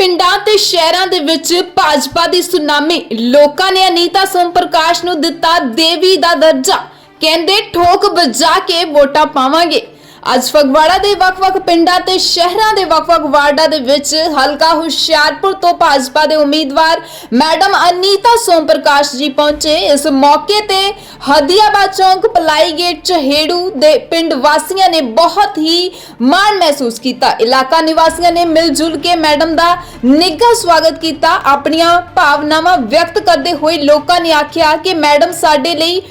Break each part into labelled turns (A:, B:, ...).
A: ਪਿੰਡਾਂ ਤੇ ਸ਼ਹਿਰਾਂ ਦੇ ਵਿੱਚ ਭਾਜਪਾ ਦੀ ਸੁਨਾਮੀ, ਲੋਕਾਂ ਨੇ ਅਨੀਤਾ ਸੋਮ ਪ੍ਰਕਾਸ਼ ਨੂੰ ਦਿੱਤਾ ਦੇਵੀ ਦਾ ਦਰਜਾ। ਕਹਿੰਦੇ, ਠੋਕ ਵਜਾ ਕੇ ਵੋਟਾਂ ਪਾਵਾਂਗੇ। ਅੱਜ ਫਗਵਾੜਾ ਦੇ ਵੱਖ-ਵੱਖ ਪਿੰਡਾਂ ਤੇ ਸ਼ਹਿਰਾਂ ਦੇ ਵੱਖ-ਵੱਖ ਵਾਰਡਾਂ ਦੇ ਵਿੱਚ ਹਲਕਾ ਹੁਸ਼ਿਆਰਪੁਰ ਤੋਂ ਭਾਜਪਾ ਦੇ ਉਮੀਦਵਾਰ ਮੈਡਮ ਅਨੀਤਾ ਸੋਮ ਪ੍ਰਕਾਸ਼ ਜੀ ਪਹੁੰਚੇ। ਇਸ ਮੌਕੇ ਤੇ ਹਦੀਆਬਾਦ ਚੌਂਕ ਪਲਾਈ ਗੇਟ ਚਹੇੜੂ ਦੇ ਪਿੰਡ ਵਾਸੀਆਂ ਨੇ ਬਹੁਤ ਹੀ ਮਾਣ ਮਹਿਸੂਸ ਕੀਤਾ। ਇਲਾਕਾ ਨਿਵਾਸੀਆਂ ਨੇ ਮਿਲ ਜੁਲ ਕੇ ਮੈਡਮ ਦਾ ਨਿੱਘਾ ਸਵਾਗਤ ਕੀਤਾ। ਆਪਣੀਆਂ ਭਾਵਨਾਵਾਂ ਵਿਅਕਤ ਕਰਦੇ ਹੋਏ ਲੋਕਾਂ ਨੇ ਆਖਿਆ ਕਿ ਮੈਡਮ ਸਾਡੇ ਲਈ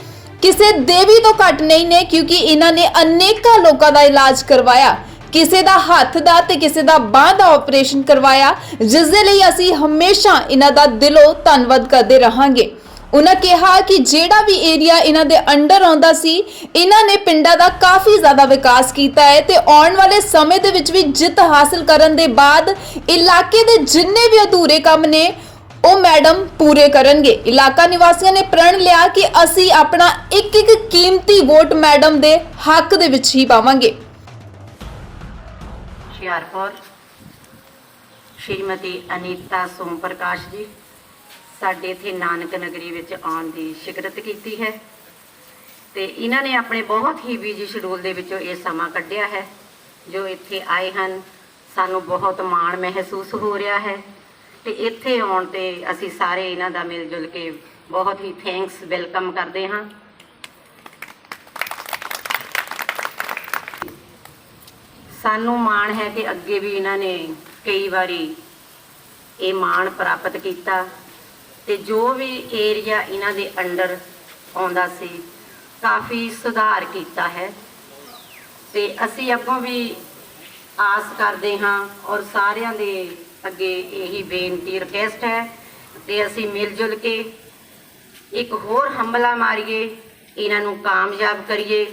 A: ਕਿਸੇ ਦੇਵੀ ਤੋਂ ਘੱਟ ਨਹੀਂ ਨੇ ਕਿਉਂਕਿ ਇਹਨਾਂ ਨੇ ਅਨੇਕਾਂ ਲੋਕਾਂ ਦਾ ਇਲਾਜ ਕਰਵਾਇਆ। ਕਿਸੇ ਦਾ ਹੱਥ ਦਾ ਤੇ ਕਿਸੇ ਦਾ ਬਾਂਹ ਦਾ ਆਪਰੇਸ਼ਨ ਕਰਵਾਇਆ। ਜਿਸ ਦੇ ਲਈ ਅਸੀਂ ਹਮੇਸ਼ਾ ਇਹਨਾਂ ਦਾ ਦਿਲੋਂ ਧੰਨਵਾਦ ਕਰਦੇ ਰਹਾਂਗੇ। ਉਹਨਾਂ ਕਿਹਾ ਕਿ ਜਿਹੜਾ ਵੀ ਏਰੀਆ ਇਹਨਾਂ ਦੇ ਅੰਡਰ ਆਉਂਦਾ ਸੀ, ਇਹਨਾਂ ਨੇ ਪਿੰਡਾਂ ਦਾ ਕਾਫੀ ਜ਼ਿਆਦਾ ਵਿਕਾਸ ਕੀਤਾ ਹੈ ਤੇ ਆਉਣ ਵਾਲੇ ਸਮੇਂ ਦੇ ਵਿੱਚ ਵੀ ਜਿੱਤ ਹਾਸਲ ਕਰਨ ਦੇ ਬਾਅਦ ਇਲਾਕੇ ਦੇ ਜਿੰਨੇ ਵੀ ਅਧੂਰੇ ਕੰਮ ਨੇ ਉਹ ਮੈਡਮ ਪੂਰੇ ਕਰਨਗੇ। ਇਲਾਕਾ ਨਿਵਾਸੀਆਂ ਨੇ ਪ੍ਰਣ ਲਿਆ ਕਿ ਅਸੀਂ ਆਪਣਾ ਇੱਕ ਇੱਕ ਕੀਮਤੀ ਵੋਟ ਮੈਡਮ ਦੇ ਹੱਕ ਦੇ ਵਿੱਚ ਹੀ ਪਾਵਾਂਗੇ।
B: ਹੁਸ਼ਿਆਰਪੁਰ, ਸ਼੍ਰੀਮਤੀ ਅਨੀਤਾ ਸੋਮ ਪ੍ਰਕਾਸ਼ ਜੀ, ਸਾਡੇ ਇੱਥੇ ਨਾਨਕ ਨਗਰੀ ਵਿੱਚ ਆਉਣ ਦੀ ਸ਼ਿਕਰਤ ਕੀਤੀ ਹੈ ਤੇ ਇਹਨਾਂ ਨੇ ਆਪਣੇ ਬਹੁਤ ਹੀ ਬਿਜ਼ੀ ਸ਼ਡਿਊਲ ਦੇ ਵਿੱਚੋਂ ਇਹ ਸਮਾਂ ਕੱਢਿਆ ਹੈ। ਜੋ ਇੱਥੇ ਆਏ ਹਨ, ਸਾਨੂੰ ਬਹੁਤ ਮਾਣ ਮਹਿਸੂਸ ਹੋ ਰਿਹਾ ਹੈ। ਤੇ ਇੱਥੇ ਆਉਣ ਤੇ ਅਸੀਂ ਸਾਰੇ ਇਹਨਾਂ ਦਾ ਮਿਲ ਜੁਲ ਕੇ ਬਹੁਤ ਹੀ ਥੈਂਕਸ ਵੈਲਕਮ ਕਰਦੇ ਹਾਂ। ਸਾਨੂੰ ਮਾਣ ਹੈ ਕਿ ਅੱਗੇ ਵੀ ਇਹਨਾਂ ਨੇ ਕਈ ਵਾਰੀ ਇਹ ਮਾਣ ਪ੍ਰਾਪਤ ਕੀਤਾ ਤੇ ਜੋ ਵੀ ਏਰੀਆ ਇਹਨਾਂ ਦੇ ਅੰਡਰ ਆਉਂਦਾ ਸੀ, ਕਾਫੀ ਸੁਧਾਰ ਕੀਤਾ ਹੈ। ਤੇ ਅਸੀਂ ਅੱਗੋਂ ਵੀ ਆਸ ਕਰਦੇ ਹਾਂ ਔਰ ਸਾਰਿਆਂ ਦੇ ਅੱਗੇ ਇਹੀ ਬੇਨਤੀ ਰਿਕਵੈਸਟ ਹੈ ਤੇ ਅਸੀਂ ਮਿਲ ਜੁਲ ਕੇ ਇੱਕ ਹੋਰ ਹਮਲਾ ਮਾਰੀਏ, ਇਹਨਾਂ ਨੂੰ ਕਾਮਯਾਬ ਕਰੀਏ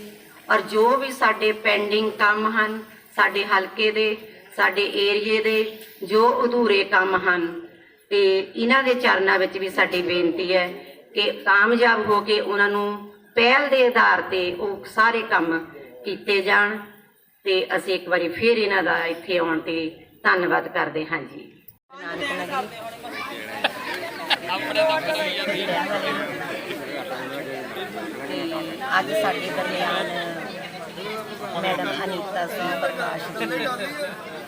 B: ਔਰ ਜੋ ਵੀ ਸਾਡੇ ਪੈਂਡਿੰਗ ਕੰਮ ਹਨ, ਸਾਡੇ ਹਲਕੇ ਦੇ, ਸਾਡੇ ਏਰੀਏ ਦੇ, ਜੋ ਅਧੂਰੇ ਕੰਮ ਹਨ, ਤੇ ਇਹਨਾਂ ਦੇ ਚਰਨਾਂ ਵਿੱਚ ਵੀ ਸਾਡੀ ਬੇਨਤੀ ਹੈ ਕਿ ਕਾਮਯਾਬ ਹੋ ਕੇ ਉਹਨਾਂ ਨੂੰ ਪਹਿਲ ਦੇ ਆਧਾਰ ਤੇ ਉਹ ਸਾਰੇ ਕੰਮ ਕੀਤੇ ਜਾਣ ਤੇ ਅਸੀਂ ਇੱਕ ਵਾਰੀ ਫੇਰ ਇਹਨਾਂ ਦਾ ਇੱਥੇ ਆਉਣ ਤੇ ਧੰਨਵਾਦ ਕਰਦੇ ਹਾਂ ਜੀ। ਅੱਜ ਸਾਡੇ ਦਰਮਿਆਨ ਮੈਡਮ ਅਨੀਤਾ ਸਿੰਘ ਪ੍ਰਕਾਸ਼ ਜੀ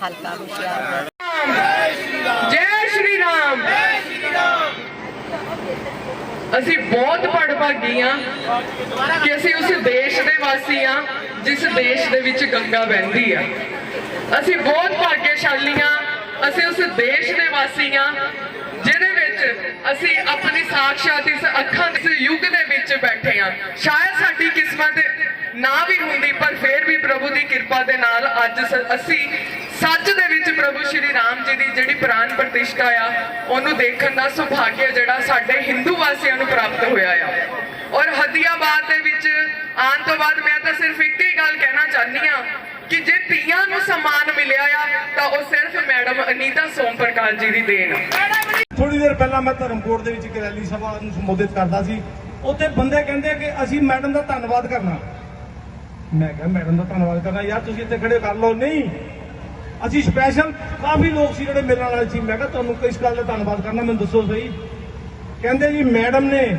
B: ਹਲਕਾ ਹੁਸ਼ਿਆਰਪੁਰ
C: ਜੈ ਸ਼੍ਰੀ ਰਾਮ। ਅਸੀਂ ਬਹੁਤ ਭਾਗੀ ਹਾਂ ਕਿ ਅਸੀਂ ਉਸ ਦੇਸ਼ ਦੇ ਵਾਸੀ ਹਾਂ ਜਿਸ ਦੇਸ਼ ਦੇ ਵਿੱਚ ਗੰਗਾ ਵਹਿੰਦੀ ਆ। ਅਸੀਂ ਬਹੁਤ ਭਾਗਿਆਸ਼ਾਲੀ ਹਾਂ। ਅਸੀਂ ਉਸ ਦੇਸ਼ ਦੇ ਵਾਸੀ ਹਾਂ, ਜਿਹਦੇ ਵਿੱਚ ਅਸੀਂ ਆਪਣੀ ਸਾਖਸ਼ਾਤ ਇਸ ਅੱਖਾਂ ਦੇ ਇਸ ਯੁੱਗ ਦੇ ਵਿੱਚ ਬੈਠੇ ਹਾਂ। ਸ਼ਾਇਦ ਸਾਡੀ ਕਿਸਮਤ ਨਾ ਵੀ ਹੁੰਦੀ, ਪਰ ਫਿਰ ਵੀ ਪ੍ਰਭੂ ਦੀ ਕਿਰਪਾ ਦੇ ਨਾਲ ਅੱਜ ਸ- ਅਸੀਂ ਸੱਚ ਦੇ ਵਿੱਚ ਪ੍ਰਭੂ ਸ਼੍ਰੀ ਰਾਮ ਜੀ ਦੀ ਜਿਹੜੀ ਪ੍ਰਾਨ ਪ੍ਰਤਿਸ਼ਠਾ ਆ, ਉਹਨੂੰ ਦੇਖਣ ਦਾ ਸੁਭਾਗਿਆ ਜਿਹੜਾ ਸਾਡੇ ਹਿੰਦੂ ਵਾਸੀਆਂ ਨੂੰ ਪ੍ਰਾਪਤ ਹੋਇਆ ਆ। ਔਰ ਹਦੀਆਬਾਦ ਦੇ ਵਿੱਚ ਆਉਣ ਤੋਂ ਬਾਅਦ ਮੈਂ ਤਾਂ ਸਿਰਫ ਇੱਕ ਹੀ ਗੱਲ ਕਹਿਣਾ ਚਾਹੁੰਦੀ ਆ ਕਿ ਜੇ ਧੀਆਂ ਨੂੰ ਸਨਮਾਨ ਮਿਲਿਆ ਆ, ਤਾਂ ਉਹ ਸਿਰਫ ਮੈਡਮ ਅਨੀਤਾ ਸੋਮ ਪ੍ਰਕਾਸ਼ ਜੀ ਦੀ ਦੇਣ।
D: ਥੋੜੀ ਦੇਰ ਪਹਿਲਾਂ ਮੈਂ ਧਰਮਕੋਟ ਦੇ ਵਿੱਚ ਇੱਕ ਰੈਲੀ ਸਭਾ ਨੂੰ ਸੰਬੋਧਿਤ ਕਰਦਾ ਸੀ। ਉੱਥੇ ਬੰਦੇ ਕਹਿੰਦੇ ਕਿ ਅਸੀਂ ਮੈਡਮ ਦਾ ਧੰਨਵਾਦ ਕਰਨਾ। ਮੈਂ ਕਿਹਾ, ਮੈਡਮ ਦਾ ਧੰਨਵਾਦ ਕਰਨਾ? ਯਾਰ, ਤੁਸੀਂ ਇੱਥੇ ਖੜੇ ਕਰ ਲਓ। ਨਹੀਂ, ਅਸੀਂ ਸਪੈਸ਼ਲ ਕਾਫੀ ਲੋਕ ਸੀ ਜਿਹੜੇ ਮਿਲਣ ਵਾਲੇ ਸੀ। ਮੈਂ ਕਿਹਾ, ਤੁਹਾਨੂੰ ਕਿਸ ਗੱਲ ਦਾ ਧੰਨਵਾਦ ਕਰਨਾ? ਮੈਨੂੰ ਦੱਸੋ ਸਹੀ। ਕਹਿੰਦੇ ਜੀ, ਮੈਡਮ ਨੇ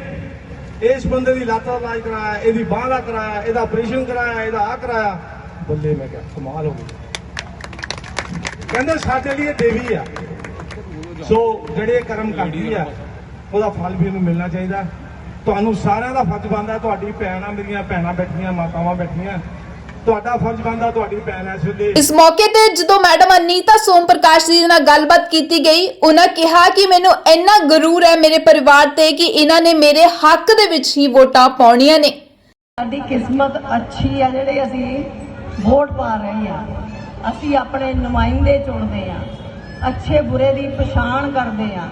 D: ਇਸ ਬੰਦੇ ਦੀ ਲੱਤ ਦਾ ਇਲਾਜ ਕਰਾਇਆ, ਇਹਦੀ ਬਾਹ ਦਾ ਕਰਾਇਆ, ਇਹਦਾ ਆਪਰੇਸ਼ਨ ਕਰਾਇਆ, ਇਹਦਾ ਆ ਕਰਾਇਆ। ਬੱਲੇ ਮੈਂ ਕਿਹਾ ਕਮਾਲ ਹੋ ਗਈ। ਕਹਿੰਦੇ ਸਾਡੇ ਲਈ ਇਹ ਦੇਵੀ ਆ। ਸੋ ਜਿਹੜੇ ਕਰਮ ਕਰਦੀ ਆ ਉਹਦਾ ਫਲ ਵੀ ਇਹਨੂੰ ਮਿਲਣਾ ਚਾਹੀਦਾ। ਤੁਹਾਨੂੰ ਸਾਰਿਆਂ ਦਾ ਫਰਜ਼ ਬਣਦਾ ਤੁਹਾਡੀ ਭੈਣਾਂ ਮੇਰੀਆਂ ਭੈਣਾਂ ਬੈਠੀਆਂ ਮਾਤਾਵਾਂ ਬੈਠੀਆਂ। ਤੁਹਾਡਾ ਫਰਜ਼ ਬਣਦਾ ਤੁਹਾਡੀ ਭੈਣ ਇਸ ਵੇਲੇ
A: ਇਸ ਮੌਕੇ ਤੇ ਜਦੋਂ ਮੈਡਮ ਅਨੀਤਾ ਸੋਮ ਪ੍ਰਕਾਸ਼ ਜੀ ਨਾਲ ਗੱਲਬਾਤ ਕੀਤੀ ਗਈ ਉਹਨਾਂ ਕਿਹਾ ਕਿ ਮੈਨੂੰ ਇੰਨਾ ਗਰੂਰ ਹੈ ਮੇਰੇ ਪਰਿਵਾਰ ਤੇ ਕਿ ਇਹਨਾਂ ਨੇ ਮੇਰੇ ਹੱਕ ਦੇ ਵਿੱਚ ਹੀ ਵੋਟਾਂ ਪਾਉਣੀਆਂ ਨੇ।
E: ਸਾਡੀ ਕਿਸਮਤ ਅੱਛੀ ਆ ਜਿਹੜੇ ਅਸੀਂ ਵੋਟ ਪਾ ਰਹੇ ਆ। ਅਸੀਂ ਆਪਣੇ ਨੁਮਾਇੰਦੇ ਚੁਣਦੇ ਆ। ਅੱਛੇ ਬੁਰੇ ਦੀ ਪਛਾਣ ਕਰਦੇ ਆ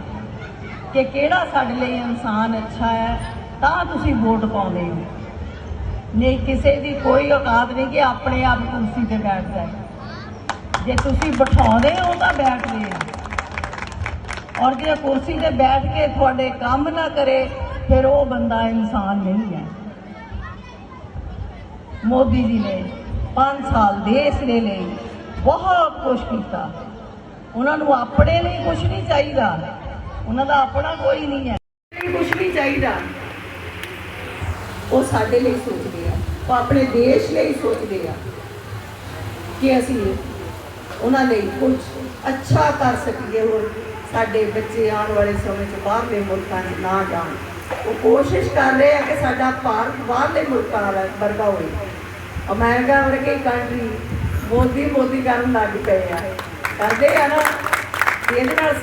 E: ਕਿ ਕਿਹੜਾ ਸਾਡੇ ਲਈ ਇਨਸਾਨ ਅੱਛਾ ਹੈ, ਤਾਂ ਤੁਸੀਂ ਵੋਟ ਪਾਉਂਦੇ ਹੋ। ਨਹੀਂ, ਕਿਸੇ ਦੀ ਕੋਈ ਔਕਾਤ ਨਹੀਂ ਕਿ ਆਪਣੇ ਆਪ ਕੁਰਸੀ ਤੇ ਬੈਠ ਜਾਏ। ਜੇ ਤੁਸੀਂ ਬਿਠਾਉਂਦੇ ਹੋ ਤਾਂ ਬੈਠਦੇ ਆ। ਔਰ ਜੇ ਕੁਰਸੀ ਤੇ ਬੈਠ ਕੇ ਤੁਹਾਡੇ ਕੰਮ ਨਾ ਕਰੇ, ਫਿਰ ਉਹ ਬੰਦਾ ਇਨਸਾਨ ਨਹੀਂ ਹੈ। ਮੋਦੀ ਜੀ ਨੇ 5 ਸਾਲ ਦੇਸ਼ ਦੇ ਲਈ ਬਹੁਤ ਕੁਝ ਕੀਤਾ। ਉਹਨਾਂ ਨੂੰ ਆਪਣੇ ਲਈ ਕੁਝ ਨਹੀਂ ਚਾਹੀਦਾ। ਉਹਨਾਂ ਦਾ ਆਪਣਾ ਕੋਈ ਨਹੀਂ ਹੈ। ਕੁਝ ਨਹੀਂ ਚਾਹੀਦਾ। ਉਹ ਸਾਡੇ ਲਈ ਸੋਚਦੇ ਆ। ਉਹ ਆਪਣੇ ਦੇਸ਼ ਲਈ ਸੋਚਦੇ ਆ ਕਿ ਅਸੀਂ ਉਹਨਾਂ ਲਈ ਕੁਝ ਅੱਛਾ ਕਰ ਸਕੀਏ ਹੋਰ ਸਾਡੇ ਬੱਚੇ ਆਉਣ ਵਾਲੇ ਸਮੇਂ 'ਚ ਬਾਹਰਲੇ ਮੁਲਕਾਂ 'ਚ ਨਾ ਜਾਣ। ਉਹ ਕੋਸ਼ਿਸ਼ ਕਰ ਰਹੇ ਆ ਕਿ ਸਾਡਾ ਭਾਰਤ ਬਾਹਰਲੇ ਮੁਲਕਾਂ ਵਾਲਾ ਵਰਗਾ ਹੋਵੇ। ਅਮਰੀਕਾ ਵਰਗੀ ਕੰਟਰੀ ਮੋਦੀ ਮੋਦੀ ਕਰਨ ਲੱਗ ਪਏ ਆ। ਕਰਦੇ ਆ ਨਾ ਇਹਦੇ ਨਾਲ